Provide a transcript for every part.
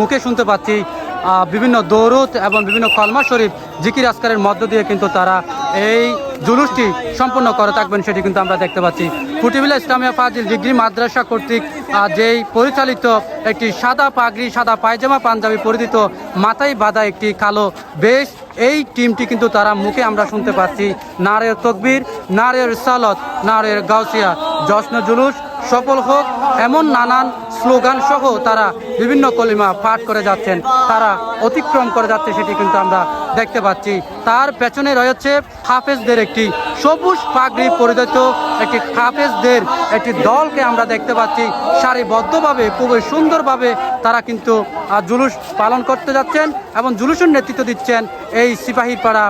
মুখে শুনতে পাচ্ছি বিভিন্ন দৌরত এবং বিভিন্ন কলমা শরীফ জিকির আসকারের মধ্য দিয়ে কিন্তু তারা এই জুলুসটি সম্পন্ন করে থাকবেন সেটি কিন্তু আমরা দেখতে পাচ্ছি। ফুটিবিলা ইসলামিয়া ফাজিল ডিগ্রি মাদ্রাসা কর্তৃক যেই পরিচালিত একটি সাদা পাগড়ি, সাদা পায়জামা পাঞ্জাবি পরিহিত মাথায় বাঁধা একটি কালো বেশ, এই টিমটি কিন্তু তারা মুখে আমরা শুনতে পাচ্ছি। নারের তকবির নারের সালত নারের গাউসিয়া, জশ্ন জুলুস, সফল হোক, এমন নানান স্লোগান সহ তারা বিভিন্ন কলিমা পাঠ করে যাচ্ছেন। তারা অতিক্রম করে যাচ্ছে সেটি কিন্তু আমরা দেখতে পাচ্ছি। তার পেছনে রয়েছে হাফেজদের একটি সবুজ পাগড়ি পরিচিত একটি হাফেজদের একটি দলকে আমরা দেখতে পাচ্ছি। সারিবদ্ধভাবে, খুবই সুন্দরভাবে তারা কিন্তু জুলুস পালন করতে যাচ্ছেন এবং জুলুসের নেতৃত্ব দিচ্ছেন এই সিপাহীপাড়া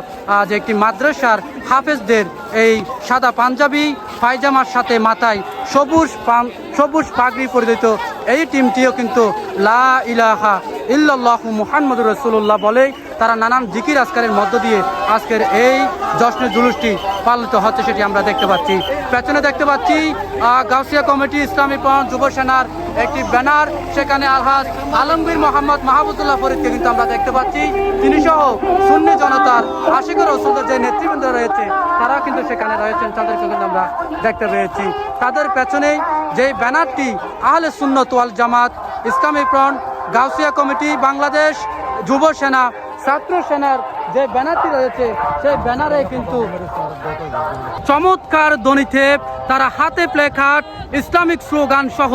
যে একটি মাদ্রাসার হাফেজদের এই সাদা পাঞ্জাবি, পায়জামার সাথে মাথায় সবুজ সবুজ পাগড়ি পরিচিত এই টিমটিও কিন্তু লা ইলাহা ইল্লাল্লাহু মুহাম্মদুর রসুল্লাহ বলে তারা নানান জিকির আজকারের মধ্য দিয়ে আজকের এই জশ্নে জুলুসটি পালিত হচ্ছে সেটি আমরা দেখতে পাচ্ছি। পেছনে দেখতে পাচ্ছি গাউসিয়া কমিটি ইসলামী পণ যুব সেনার একটি ব্যানার, সেখানে আলহাজ আলমগীর মোহাম্মদ মাহবুবুল্লাহ ফরিদকে কিন্তু আমরা দেখতে পাচ্ছি। তিনি সহ সুন্নি জনতার আশিকর রসুলদের যে নেতৃবৃন্দ রয়েছে, তারাও কিন্তু সেখানে রয়েছেন, তাদেরকে কিন্তু আমরা দেখতে পেয়েছি। তাদের পেছনেই যে ব্যানারটি, আহলে সুন্নত ওয়াল জামাত, ইসলামী ফ্রন্ট, গাউসিয়া কমিটি, বাংলাদেশ যুব সেনা, ছাত্র সেনার যে ব্যানারটি রয়েছে, সেই ব্যানারে কিন্তু চমৎকার দনিতে তারা হাতে প্লেকার্ড ইসলামিক স্লোগান সহ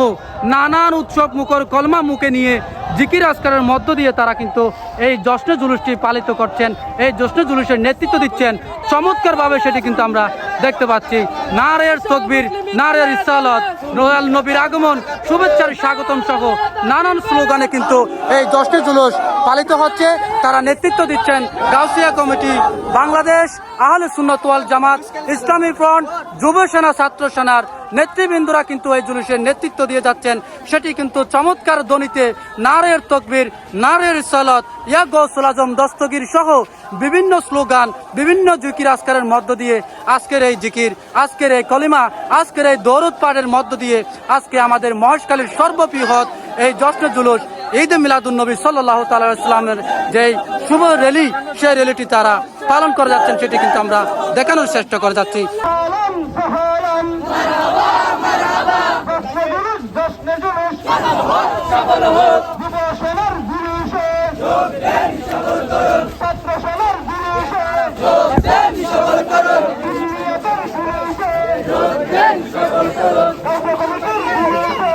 নানান উৎসব মুখর কলমা মুখে নিয়ে জিকির আজকারের মধ্য দিয়ে তারা কিন্তু এই জশ্ন জুলুসটি পালিত করছেন, এই জশ্ন জুলুসের নেতৃত্ব দিচ্ছেন। চমৎকারভাবে সেটি কিন্তু আমরা দেখতে পাচ্ছি। নারের তকবির, নারের ইসালত। রয়াল নবীর আগমন। শুভেচ্ছার স্বাগতম সহ নানান স্লোগানে কিন্তু এই জশ্নে জুলুস পালিত হচ্ছে। তারা নেতৃত্ব দিচ্ছেন গাউসিয়া কমিটি, বাংলাদেশ, আহলে সুন্নত ওয়াল জামাত, ইসলামী ফ্রন্ট, যুব সেনা, ছাত্র সেনার নেতৃবৃন্দরা কিন্তু এই জুলুসের নেতৃত্ব দিয়ে যাচ্ছেন। সেটি কিন্তু চমৎকার ধ্বনিতে নারের তকবির, নারের সালাত, ইয়া গৌসুল আজম দস্তগীর সহ বিভিন্ন স্লোগান, বিভিন্ন জিকির আজকারের মধ্য দিয়ে আজকের এই জিকির, আজকের এই কলিমা, আজকের এই দৌরত পাঠের মধ্য দিয়ে আজকে আমাদের মহেশকালীর সর্ববৃহৎ এই জশ্ন জুলুস ঈদ মিলাদুল নবী সাল্লাহ তালামের যে শুভ র্যালি সেই র্যালিটি তারা পালন করে যাচ্ছেন, সেটি কিন্তু আমরা দেখানোর চেষ্টা করে যাচ্ছি। জশ্নে জুলুস জশ্নে জুলুস যুব সেনার জুলুসে ছাত্র সেনার জুলুসে ইন্ডিয়াতের জুলুসে রাজ্য কমিটির জুলুসে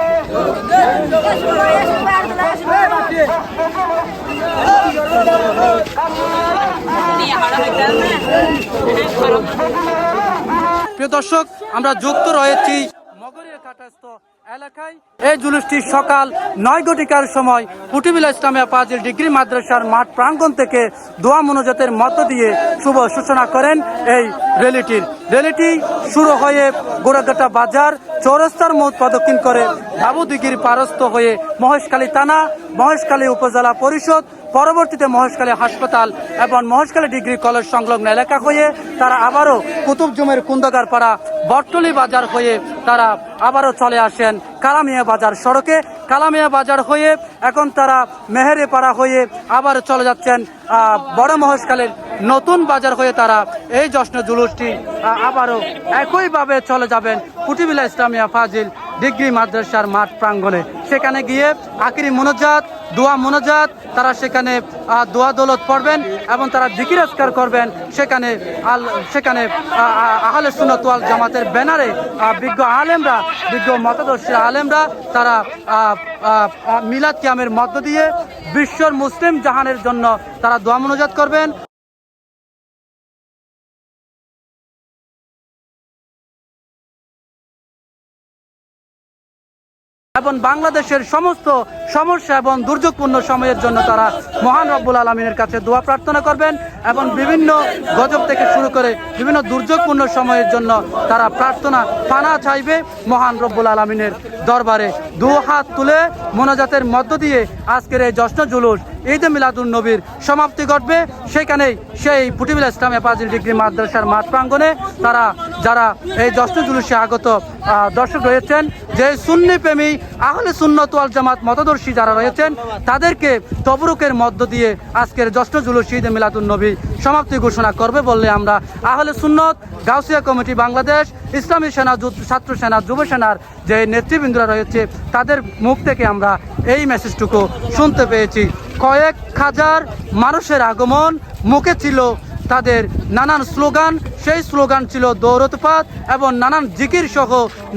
প্রিয় দর্শক আমরা যুক্ত রয়েছি এলাকায়। সকাল নয় ঘটিকার সময় পাজিল ডিগ্রি মাদ্রাসার মাঠ প্রাঙ্গণ থেকে দোয়া মনোজাতের মধ্য দিয়ে শুভ সূচনা করেন এই শুরু হয়ে বাজার চৌরাস্তার মোট প্রদক্ষিণ করে বাবুদিগির পারস্থ হয়ে মহেশখালী থানা, মহেশখালী উপজেলা পরিষদ, পরবর্তীতে মহেশখালী হাসপাতাল এবং মহেশখালী ডিগ্রি কলেজ সংলগ্ন এলাকা হয়ে তারা আবারও কুতুব জুমের কুন্দগার পাড়া বটতলি বাজার হয়ে তারা আবারও চলে আসেন কালামিয়া বাজার সড়কে। কালামিয়া বাজার হয়ে এখন তারা মেহেরে পাড়া হয়ে আবার চলে যাচ্ছেন বড় মহেশখালীর নতুন বাজার হয়ে তারা এই জশ্ন জুলুসটি আবারও একইভাবে চলে যাবেন কুটিবিলা ইসলামিয়া ফাজিল ডিগ্রি মাদ্রাসার মাঠ প্রাঙ্গণে। সেখানে গিয়ে আকিরি মনোজাত দোয়া মোনাজাত তারা সেখানে দোয়া দৌলত পড়বেন এবং তারা জিকির আজকার করবেন। সেখানে আল সেখানে আহ, আহ, আহলে ওয়াল জামাতের ব্যানারে বিজ্ঞ আলেমরা বিজ্ঞ মতদর্শী আলেমরা তারা মিলাদ কিয়ামের মধ্য দিয়ে বিশ্বর মুসলিম জাহানের জন্য তারা দোয়া মোনাজাত করবেন। এবং বাংলাদেশের সমস্ত সমস্যা এবং দুর্যোগপূর্ণ সময়ের জন্য তারা মহান রব্বুল আলমিনের কাছে দোয়া প্রার্থনা করবেন এবং বিভিন্ন গজব থেকে শুরু করে বিভিন্ন দুর্যোগপূর্ণ সময়ের জন্য তারা প্রার্থনা পানা চাইবে। মহান রব্বুল আলমিনের দরবারে দু হাত তুলে মোনাজাতের মধ্য দিয়ে আজকের এই জশ্ন জুলুস ঈদ মিলাদুল নবীর সমাপ্তি ঘটবে। সেখানেই সেই পুটিবিল ইসলাম এপাজিল ডিগ্রি মাদ্রাসার মাঠ প্রাঙ্গণে তারা, যারা এই জশ্ন জুলুসে আগত দর্শক রয়েছেন, যে সুন্নি প্রেমী আহলে সুন্নত ওয়াল জামাত মতদর্শী যারা রয়েছেন, তাদেরকে তবরুকের মধ্য দিয়ে আজকের জ্যৈষ্ঠ জুলুস মিলাদুল নবী সমাপ্তি ঘোষণা করবে বললে আমরা আহলে সুন্নত গাউসিয়া কমিটি বাংলাদেশ, ইসলামী সেনা ছাত্র সেনা, যুব সেনার যে নেতৃবৃন্দরা রয়েছে, তাদের মুখ থেকে আমরা এই মেসেজটুকু শুনতে পেয়েছি। কয়েক হাজার মানুষের আগমন মুখে ছিল তাদের নানান স্লোগান সেই স্লোগান ছিল দৌরতপাত এবং নানান জিকির সহ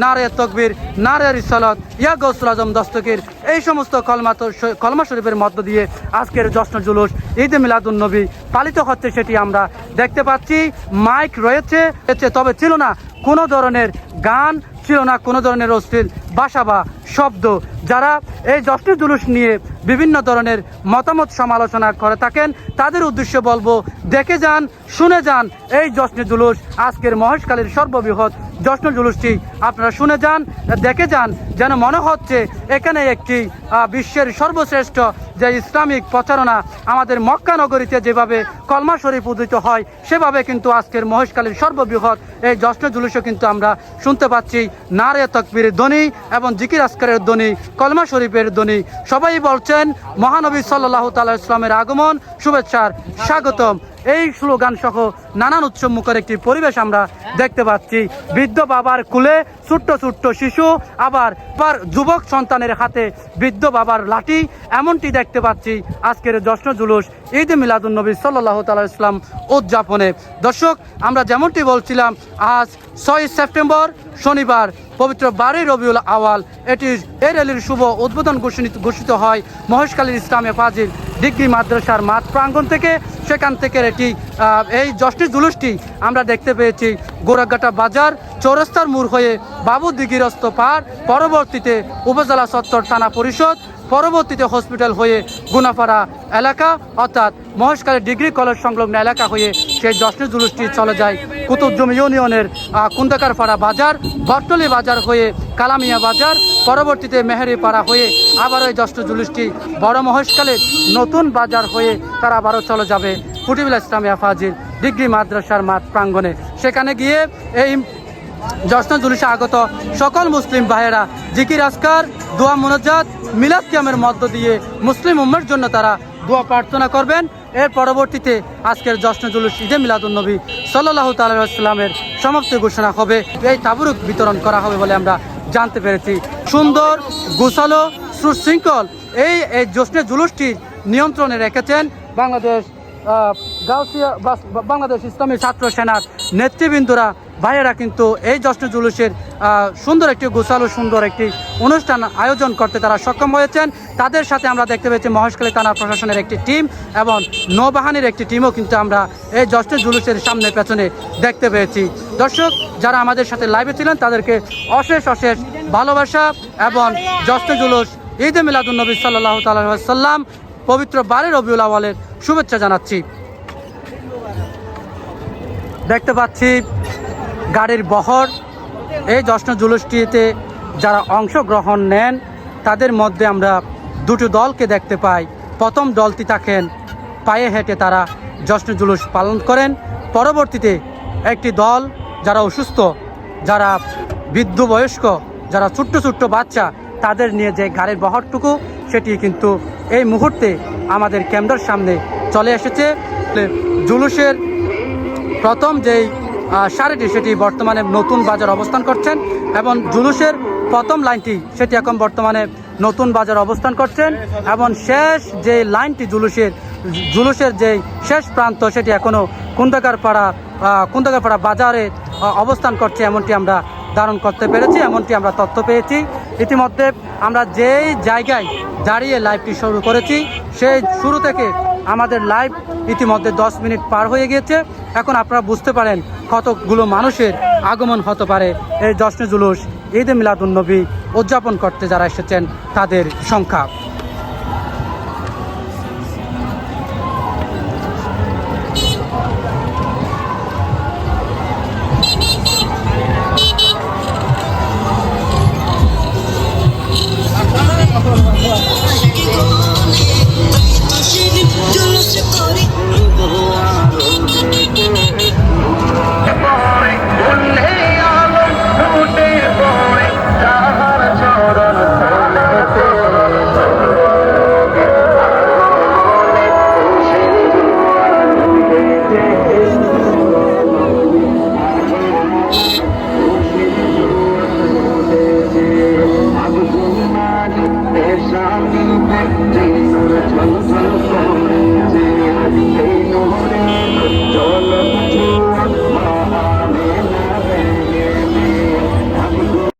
নারে তকবির নারে রিসালত ইয়া গৌসুল আজম দস্তকির এই সমস্ত কলমা কলমা শরীফের মধ্য দিয়ে আজকের জশ্ন জুলুস ঈদ মিলাদুন নবী পালিত হচ্ছে সেটি আমরা দেখতে পাচ্ছি। মাইক রয়েছে, তবে ছিল না কোনো ধরনের গান ছিল না কোনো ধরনের অশ্লীল বাসা বা শব্দ যারা এই জশ্ন জুলুস নিয়ে বিভিন্ন ধরনের মতামত সমালোচনা করে থাকেন, তাদের উদ্দেশ্য বলব, দেখে যান, শুনে যান এই জশ্ন জুলুস। আজকের মহেশকালীর সর্ববৃহৎ জশ্ন জুলুসটি আপনারা শুনে যান, দেখে যান, যেন মনে হচ্ছে এখানে একটি বিশ্বের সর্বশ্রেষ্ঠ যে ইসলামিক প্রচারণা আমাদের মক্কা নগরীতে যেভাবে কলমা শরীফ উদিত হয়, সেভাবে কিন্তু আজকের মহেশকালীর সর্ববৃহৎ এই জশ্ন জুলুসও কিন্তু আমরা শুনতে পাচ্ছি। নারে তকবীরের ধ্বনি এবং জিকির আসকারের ধ্বনি, কলমা শরীফের ধ্বনি। সবাই বলছেন, মহানবী সাল্লাহ তাল্লাহ ইসলামের আগমন, শুভেচ্ছার স্বাগতম। এই স্লোগান সহ নানান উৎসবমুখর একটি পরিবেশ আমরা দেখতে পাচ্ছি। বৃদ্ধ বাবার কুলে ছোট্ট ছোট্ট শিশু, আবার পার যুবক সন্তানের হাতে বৃদ্ধ বাবার লাঠি, এমনটি দেখতে পাচ্ছি আজকের জশ্ন জুলুস ঈদ মিলাদুল নবী সাল্লাহ তাল্লাহ ইসলাম উদযাপনে। দর্শক, আমরা যেমনটি বলছিলাম, আজ ছয় সেপ্টেম্বর শনিবার পবিত্র বারোই রবিউল আওয়াল এটি এই র্যালির শুভ উদ্বোধন ঘোষিত হয়। মহেশকালীর ইসলামে ফাজিল ডিগ্রি মাদ্রাসার মাঠ প্রাঙ্গণ থেকে সেখান থেকে এটি এই জষ্টি জুলুসটি আমরা দেখতে পেয়েছি। গোরাঘাটা বাজার চৌরাস্তার মোড় হয়ে বাবু দিঘিরস্ত পার পরবর্তীতে উপজেলা সত্তর থানা পরিষদ, পরবর্তীতে হসপিটাল হয়ে গুনাপাড়া এলাকা, অর্থাৎ মহেশকালী ডিগ্রি কলেজ সংলগ্ন এলাকা হয়ে সেই জশ্ন জুলুসটি চলে যায় কুতুবজমি ইউনিয়নের কুন্দাকারপাড়া বাজার, বটতলি বাজার হয়ে কালামিয়া বাজার, পরবর্তীতে মেহেরিপাড়া হয়ে আবার ওই জশ্ন জুলুসটি বড় মহেশকালের নতুন বাজার হয়ে তারা আবারও চলে যাবে ফুটিবিল ইসলামিয়া ফাজিল। ডিগ্রি মাদ্রাসার মাঠ প্রাঙ্গণে। সেখানে গিয়ে এই জশ্ন জুলুসে আগত সকল মুসলিম ভাইয়েরা জিকির আসকার দোয়া, মোনাজাত, মিলাদ কিয়ামের মধ্য দিয়ে মুসলিম উম্মের জন্য তারা দোয়া প্রার্থনা করবেন। এর পরবর্তীতে আজকের জশ্ন জুলুস ঈদে মিলাদুল নবী সাল্লাহ তাল্লামের সমাপ্তি ঘোষণা হবে। এই তাবুরুক বিতরণ করা হবে বলে আমরা জানতে পেরেছি। সুন্দর, গোছালো, সুশৃঙ্খল এই এই জশ্নে জুলুসটি নিয়ন্ত্রণে রেখেছেন বাংলাদেশ গাউসিয়া বাংলাদেশ ইসলামী ছাত্র সেনার নেতৃবৃন্দরা, ভাইয়েরা কিন্তু এই জশ্ন জুলুসের সুন্দর একটি গোছালো, সুন্দর একটি অনুষ্ঠান আয়োজন করতে তারা সক্ষম হয়েছেন। তাদের সাথে আমরা দেখতে পেয়েছি মহেশখালী থানা প্রশাসনের একটি টিম এবং নৌবাহিনীর একটি টিমও কিন্তু আমরা এই জশ্ন জুলুসের সামনে পেছনে দেখতে পেয়েছি। দর্শক, যারা আমাদের সাথে লাইভে ছিলেন, তাদেরকে অশেষ অশেষ ভালোবাসা এবং জশ্ন জুলুস ঈদে মিলাদুলনবী সাল্লাহ সাল্লাম পবিত্র বারে রবিউল আওয়ালের শুভেচ্ছা জানাচ্ছি। দেখতে পাচ্ছি গাড়ির বহর। এই জশ্ন জুলুসটিতে যারা অংশগ্রহণ নেন, তাদের মধ্যে আমরা দুটো দলকে দেখতে পাই। প্রথম দলটি থাকেন, পায়ে হেঁটে তারা জশ্ন জুলুস পালন করেন। পরবর্তীতে একটি দল যারা অসুস্থ, যারা বৃদ্ধ বয়স্ক, যারা ছোট্ট ছোট্ট বাচ্চা, তাদের নিয়ে যে গাড়ির বহরটুকু, সেটি কিন্তু এই মুহূর্তে আমাদের ক্যামেরার সামনে চলে এসেছে। জুলুসের প্রথম যেই সারিটি, সেটি বর্তমানে নতুন বাজার অবস্থান করছেন এবং জুলুসের প্রথম লাইনটি, সেটি এখন বর্তমানে নতুন বাজার অবস্থান করছেন এবং শেষ যে লাইনটি জুলুসের জুলুসের যে শেষ প্রান্ত, সেটি এখনও কুন্দাকারপাড়া কুন্দাকারপাড়া বাজারে অবস্থান করছে, এমনটি আমরা ধারণ করতে পেরেছি, এমনটি আমরা তথ্য পেয়েছি। ইতিমধ্যে আমরা যেই জায়গায় দাঁড়িয়ে লাইভটি শুরু করেছি, সেই শুরু থেকে আমাদের লাইভ ইতিমধ্যে দশ মিনিট পার হয়ে গিয়েছে। এখন আপনারা বুঝতে পারেন কতগুলো মানুষের আগমন হতে পারে। এই জশ্নে জুলুস, ঈদ মিলাদুন্নবী উদযাপন করতে যারা এসেছেন, তাদের সংখ্যা।